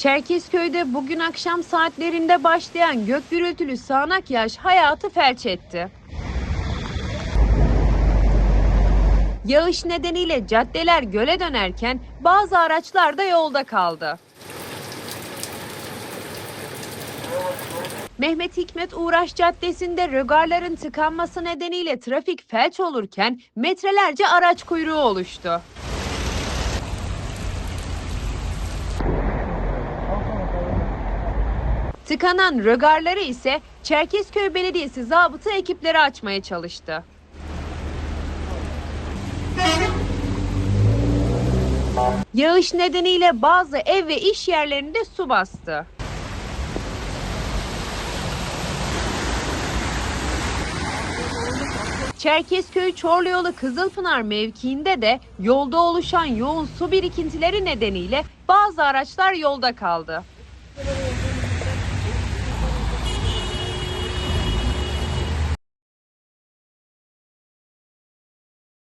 Çerkezköy'de bugün akşam saatlerinde başlayan gök gürültülü sağanak yağış hayatı felç etti. Yağış nedeniyle caddeler göle dönerken bazı araçlar da yolda kaldı. Mehmet Hikmet Uğraş Caddesi'nde rögarların tıkanması nedeniyle trafik felç olurken metrelerce araç kuyruğu oluştu. Tıkanan rögarları ise Çerkezköy Belediyesi zabıta ekipleri açmaya çalıştı. Yağış nedeniyle bazı ev ve iş yerlerinde su bastı. Çerkezköy Çorlu yolu Kızılpınar mevkiinde de yolda oluşan yoğun su birikintileri nedeniyle bazı araçlar yolda kaldı.